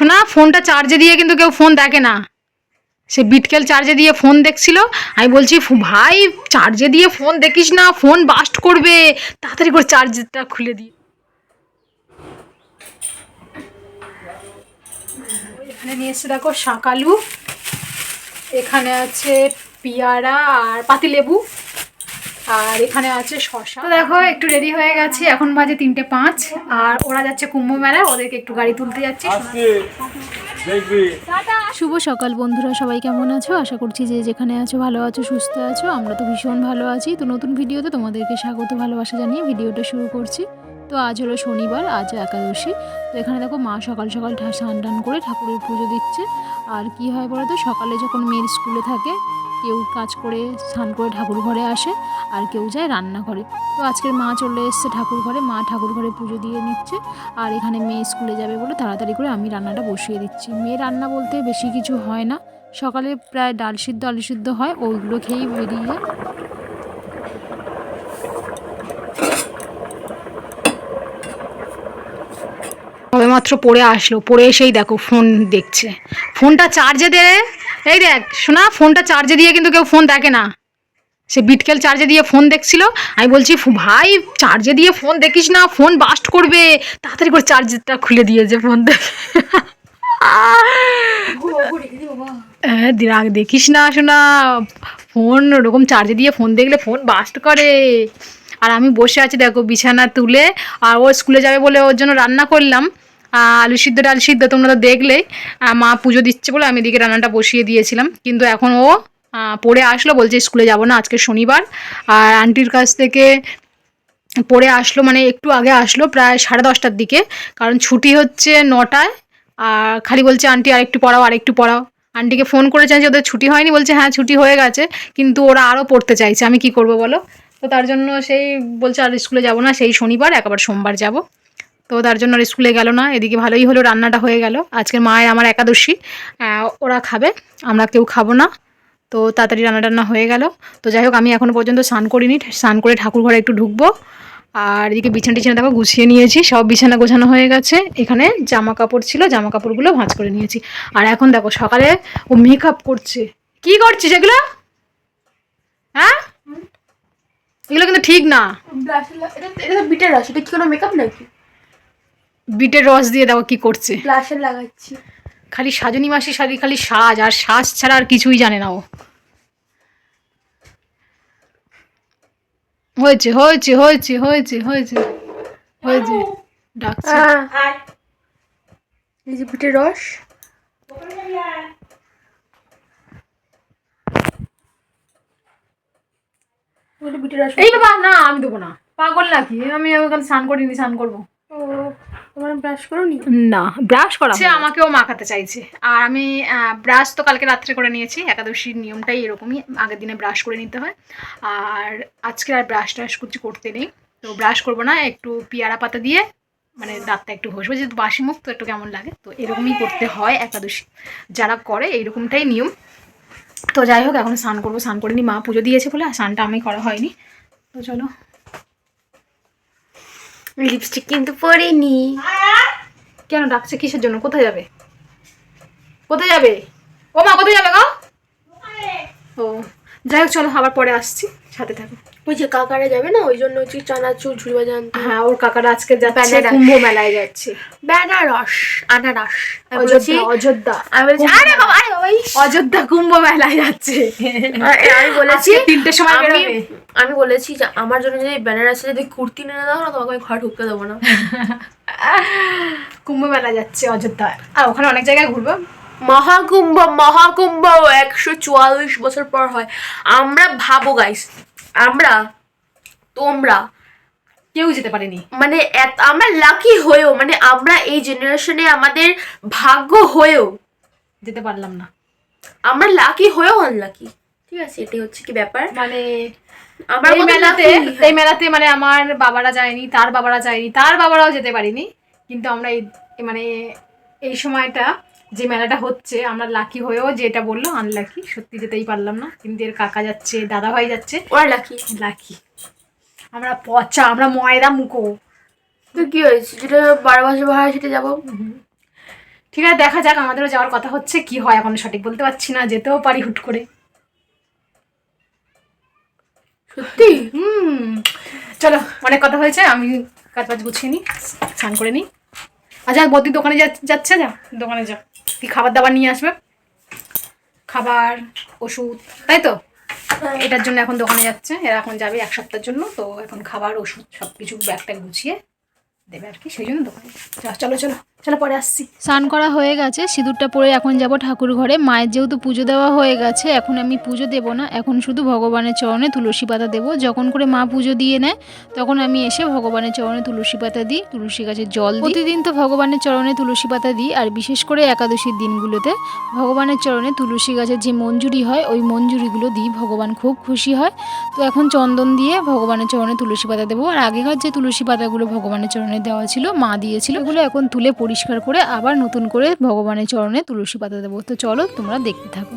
শোনা, ফোনটা চার্জে দিয়ে কিন্তু কেউ ফোন দেখে না। সে বিটকেল চার্জে দিয়ে ফোন দেখছিল। আমি বলছি ভাই চার্জে দিয়ে ফোন দেখিস না ফোন বাস্ট করবে। তাড়াতাড়ি করে চার্জটা খুলে দিই। এখানে নিয়ে এসে দেখো শাকালু। এখানে আছে পিয়ারা আর পাতিলেবু। আর এখানে আছে শশা। তো দেখো একটু রেডি হয়ে গেছি। এখন বাজে তিনটে পাঁচ আর ওরা যাচ্ছে কুম্ভ মেলায় ওদেরকে একটু গাড়ি তুলতে যাচ্ছি। শুভ সকাল বন্ধুরা সবাই কেমন আছো? আশা করছি যে যেখানে আছো ভালো আছো সুস্থ আছো। আমরা তো ভীষণ ভালো আছি। তো নতুন ভিডিওতে তোমাদেরকে স্বাগত ভালোবাসা জানিয়ে ভিডিওটা শুরু করছি। তো আজ হলো শনিবার আজ একাদশী। তো এখানে দেখো মা সকাল সকাল ঠা- স্নান টান করে ঠাকুরের পুজো দিচ্ছে। আর কি হয় বলো তো সকালে যখন মেয়ের স্কুলে থাকে কেউ কাজ করে, স্নান করে ঠাকুর ঘরে আসে আর কেউ যায় রান্না করে তো আজকের মা চলে এসছে ঠাকুর ঘরে, মা ঠাকুর ঘরে পুজো দিয়ে নিচ্ছে আর এখানে মেয়ে স্কুলে যাবে বলে তাড়াতাড়ি করে আমি রান্নাটা বসিয়ে দিচ্ছি। মেয়ে রান্না বলতে বেশি কিছু হয় না, সকালে প্রায় ডাল সিদ্ধ, আলু সিদ্ধ হয় ওইগুলো খেয়েই বেরিয়ে মাত্র পড়ে আসলো? পড়ে এসেই দেখো, ফোন দেখছে। ফোনটা চার্জে দে এই দেখ, শোনা, ফোনটা চার্জে দিয়ে কিন্তু কেউ ফোন দেখে না। সে বিটকেল চার্জে দিয়ে ফোন দেখছিল। আমি বলছি ভাই চার্জে দিয়ে ফোন দেখিস না ফোন বাস্ট করবে। তাড়াতাড়ি করে চার্জটা খুলে দিয়েছে ফোন দেখে। হ্যাঁ দিরাগ দেখিস না, শোনা। ফোন ওরকম চার্জে দিয়ে ফোন দেখলে ফোন বাস্ট করে। আর আমি বসে আছি, দেখো, বিছানা তুলে। আর ও স্কুলে যাবে বলে ওর জন্য রান্না করলাম। আলু সিদ্ধ ডাল সিদ্ধ তোমরা তো দেখলেই মা পুজো দিচ্ছে বলে আমি এদিকে রান্নাটা বসিয়ে দিয়েছিলাম। কিন্তু এখন ও পড়ে আসলো, বলছে স্কুলে যাব না, আজকে শনিবার। আর আন্টির কাছ থেকে পড়ে আসলো মানে একটু আগে আসলো, প্রায় সাড়ে দশটার দিকে। কারণ ছুটি হচ্ছে নটায়, আর খালি বলছে, আন্টি, আরেকটু পড়াও আরেকটু পড়াও। আন্টিকে ফোন করেছেন যে ওদের ছুটি হয়নি? বলছে হ্যাঁ ছুটি হয়ে গেছে, কিন্তু ওরা আরও পড়তে চাইছে। আমি কি করব বলো? তো তার জন্য সেই বলছে, আর স্কুলে যাব না, সেই শনিবার, একবার সোমবার যাব। তো তার জন্য আর স্কুলে গেল না। এদিকে ভালোই হলো, রান্নাটা হয়ে গেল। আজকের মায়ের আমার একাদশী। ওরা খাবে, আমরা কেউ খাব না। তো তাড়াতাড়ি রান্না টান্না হয়ে গেল। তো যাই হোক, আমি এখনও পর্যন্ত স্নান করিনি। স্নান করে ঠাকুর ঘরে একটু ঢুকবো। আর এদিকে বিছানা টিছানা দেখো গুছিয়ে নিয়েছি। সব বিছানা গোছানো হয়ে গেছে। এখানে জামা কাপড় ছিল, জামা কাপড়গুলো ভাঁজ করে নিয়েছি। আর এখন দেখো, সকালে ও মেকআপ করছে। কি করছিস এগুলো? হ্যাঁ? এগুলো কিন্তু ঠিক না। এটা বিটের রস এটা কি কোনো মেকআপ নাকি? বিটের রস দিয়ে দেখো কি করছে। ব্লাশার লাগাচ্ছি। খালি সাজনী মাসি শাড়ি খালি সাজ আর সাজ ছাড়া আর কিছুই জানে না ও। হয়েছে হয়েছে হয়েছে হয়েছে হয়েছে হয়েছে। ডাকছে। এই যে বিটের রস। রস। এই বাবা না আমি দেবো না। পাগল নাকি? আমি ওখানে স্নান করিনি স্নান করব। ও। তোমার ব্রাশ করো নি না ব্রাশ করা সে আমাকেও মাখাতে চাইছে। আর আমি ব্রাশ তো কালকে রাত্রে করে নিয়েছি। একাদশীর নিয়মটাই এরকমই। আগের দিনে ব্রাশ করে নিতে হয়। আর আজকে আর ব্রাশ ট্রাশ কিছু করতে নেই। তো ব্রাশ করব না একটু পেয়ারা পাতা দিয়ে মানে দাঁতটা একটু ঘষবো। যেহেতু বাসি মুখ তো একটু কেমন লাগে। তো এরকমই করতে হয় একাদশী। যারা করে এইরকমটাই নিয়ম। তো যাই হোক এখন স্নান করব। স্নান করিনি মা পুজো দিয়েছে বলে আর স্নানটা আমি করা হয়নি। তো চলো। লিপস্টিক কিন্তু পরিনি। কেন ডাকছে কিসের জন্য? কোথায় যাবে? কোথায় যাবে? ও মা, কোথায় যাবে গো? ও। যাই হোক চলো আবার পরে আসছি। সাথে থাকো। ওই যে কাকারা যাবে না ওই জন্য হচ্ছে চানাচুর ঝুড়ি বাজান। হ্যাঁ ওর কাকারা আজকে যাচ্ছে কুম্ভ মেলায় যাচ্ছে। বেনারস আনারস। আমি বলেছি অযোধ্যা অযোধ্যা। আমি বলেছি আরে বাবা আরে বাবা অযোধ্যা কুম্ভ মেলায় যাচ্ছে। আমি বলেছি তিনটের সময় বেরোবে। আমি বলেছি যে আমার জন্য যদি বেনারসে যদি কুর্তি নিয়ে দাও না তোমাকে আমি ঘরে ঢুকতে দেবো না। কুম্ভ মেলা যাচ্ছে অযোধ্যা। আর ওখানে অনেক জায়গায় ঘুরবো। মহাকুম্ভ মহাকুম্ভ একশো চুয়াল্লিশ বছর পর হয়। আমরা ভাবো গাইস আমরা তোমরা কেউ যেতে পারেনি। মানে আমরা লাকি হয়েও মানে আমরা এই জেনারেশনে আমাদের ভাগ্য হয়েও যেতে পারলাম না। আমরা লাকি হয়েও আনলাকি ঠিক আছে এটাই হচ্ছে কি ব্যাপার। মানে আমার মেলাতে এই মেলাতে মানে আমার বাবারা যায়নি তার বাবারা যায়নি তার বাবারাও যেতে পারিনি। কিন্তু আমরা এই মানে এই সময়টা যে মেলাটা হচ্ছে আমরা লাকি হয়েও যেটা বলল আনলাকি সত্যি যেতেই পারলাম না। কিন্তু এর কাকা যাচ্ছে দাদা ভাই যাচ্ছে। ওরা লাকি লাকি আমরা পচা আমরা ময়দা মুখো। তো কি হয়েছে? যেটা বারো বছর ভাড়া সেটা যাব। ঠিক আছে দেখা যাক আমাদেরও যাওয়ার কথা হচ্ছে কি হয় এখন সঠিক বলতে পারছি না যেতেও পারি হুট করে। সত্যি? হুম। চলো অনেক কথা হয়েছে আমি কাজ বাজ গুছিয়ে নিই স্নান করে নিই। আচ্ছা বদ্দির দোকানে যাচ্ছে যা? দোকানে যা। কি খাবার দাবার নিয়ে আসবে? খাবার ওষুধ তাই তো? এটার জন্য এখন দোকানে যাচ্ছে। এরা এখন যাবে এক সপ্তাহের জন্য তো এখন খাবার ওষুধ সব কিছু ব্যাগটা গুছিয়ে দেবে আর কি সেই জন্য দোকানে চলো চলো। চলো পরে আসছি। স্নান করা হয়ে গেছে সিঁদুরটা পরে এখন যাব ঠাকুর ঘরে। মায়ের যেহেতু পুজো দেওয়া হয়ে গেছে এখন আমি পুজো দেব না এখন শুধু ভগবানের চরণে তুলসী পাতা দেবো। যখন করে মা পুজো দিয়ে নেয় তখন আমি এসে ভগবানের চরণে তুলসী পাতা দিই তুলসী গাছের জল দিই। প্রতিদিন তো ভগবানের চরণে তুলসী পাতা দিই আর বিশেষ করে একাদশীর দিনগুলোতে ভগবানের চরণে তুলসী গাছের যে মঞ্জুরি হয় ওই মঞ্জুরিগুলো দিই ভগবান খুব খুশি হয়। তো এখন চন্দন দিয়ে ভগবানের চরণে তুলসী পাতা দেবো। আর আগেকার যে তুলসী পাতাগুলো ভগবানের চরণে দেওয়া ছিল মা দিয়েছিল ওগুলো এখন তুলে পরিষ্কার করে আবার নতুন করে ভগবানের চরণে তুলসী পাতা দেবো। তো চলো তোমরা দেখতে থাকো।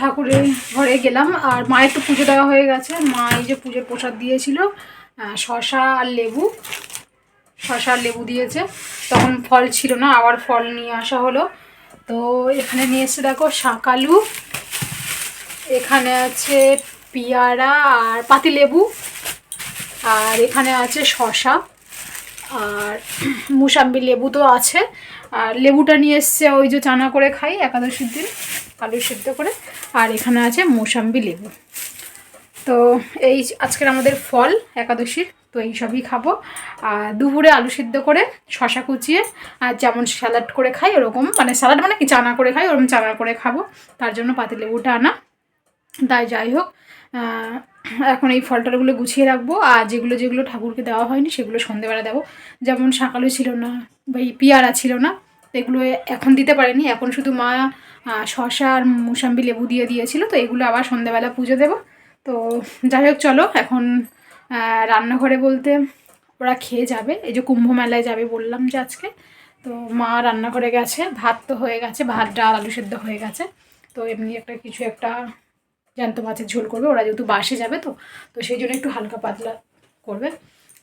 ঠাকুরের ঘরে গেলাম, আর মায়ের তো পুজো দেওয়া হয়ে গেছে। মা এই যে পুজোর প্রসাদ দিয়েছিল শশা আর লেবু। শসা আর লেবু দিয়েছে। তখন ফল ছিল না, আবার ফল নিয়ে আসা হলো। তো এখানে নিয়ে এসে দেখো, শাকালু, এখানে আছে পিয়ারা আর পাতি লেবু আর এখানে আছে শসা, আর মুসাম্বি লেবু তো আছে। আর লেবুটা নিয়ে এসছে ওই যে চানা করে খাই, একাদশীর দিন। আলু সিদ্ধ করে, আর এখানে আছে মোসাম্বি লেবু। তো এই আজকের আমাদের ফল একাদশীর, তো এই সবই খাব। আর দুপুরে আলু সিদ্ধ করে শশা কুচিয়ে, আর যেমন স্যালাড করে খাই ওরকম মানে স্যালাড মানে কি, চানা করে খাই, ওরকম চানা করে খাব। তার জন্য পাতি পাতিলেবুটা আনা। তাই যাই হোক এখন এই ফল টলগুলো গুছিয়ে রাখব। আর যেগুলো যেগুলো ঠাকুরকে দেওয়া হয়নি, সেগুলো সন্ধেবেলা দেবো। যেমন সকালে ছিল না, বা পিয়ারা ছিল না এগুলো এখন দিতে পারেনি। এখন শুধু মা শসা আর মুসাম্বি লেবু দিয়ে দিয়েছিল, তো এগুলো আবার সন্ধেবেলা পুজো দেবো। তো যাই হোক, চলো, এখন রান্নাঘরে বলতে ওরা খেয়ে যাবে। এই যে কুম্ভ মেলায় যাবে বললাম যে আজকে। তো মা রান্নাঘরে গেছে, ভাত তো হয়ে গেছে, ভাত, ডাল, আলু সেদ্ধ হয়ে গেছে। তো এমনি একটা কিছু একটা জ্যান্ত মাছের ঝোল করবে, ওরা যেহেতু বাসে যাবে তো তো সেই জন্য একটু হালকা পাতলা করবে।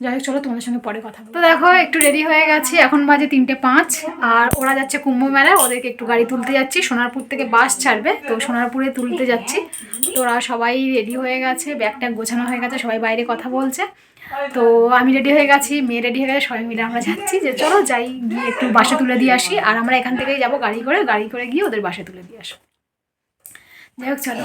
যাই হোক চলো তোমাদের সঙ্গে পরে কথা তো দেখো একটু রেডি হয়ে গেছে। এখন বাজে তিনটে পাঁচ আর ওরা যাচ্ছে কুম্ভ মেলায়। ওদেরকে একটু গাড়ি তুলতে যাচ্ছি। সোনারপুর থেকে বাস ছাড়বে তো সোনারপুরে তুলতে যাচ্ছি। তো ওরা সবাই রেডি হয়ে গেছে ব্যাগ ট্যাগ গোছানো হয়ে গেছে সবাই বাইরে কথা বলছে। তো আমি রেডি হয়ে গেছি মেয়ে রেডি হয়ে গেছে সবাই মিলে আমরা যাচ্ছি যে চলো যাই গিয়ে একটু বাসে তুলে দিয়ে আসি। আর আমরা এখান থেকেই যাব গাড়ি করে গাড়ি করে গিয়ে ওদের বাসে তুলে দিয়ে আসো যাই হোক চলো।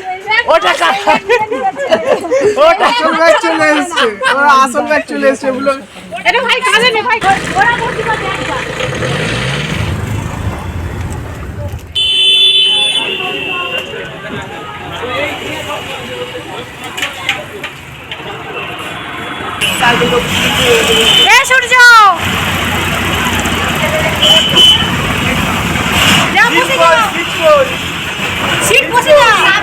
ওটা আসল ব্যাগ চলে এসছে। ওর আসল ব্যাগ চলে এসছে ওগুলো এ সূর্য। যা বসে যাও সিট বসে যাও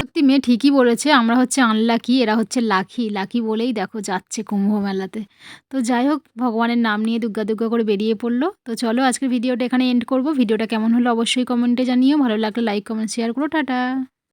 সত্যি মেয়ে ঠিকই বলেছে, আমরা হচ্ছে আনলাকি এরা হচ্ছে লাকি লাকি বলেই দেখো যাচ্ছে কুম্ভ মেলাতে। তো যাই হোক, ভগবানের নাম নিয়ে দুগ্গা দুগ্গা করে বেরিয়ে পড়ল। তো চলো আজকের ভিডিওটা এখানে এন্ড করব। ভিডিওটা কেমন হলো অবশ্যই কমেন্টে জানিও। ভালো লাগলে লাইক কমেন্ট শেয়ার করো। টাটা!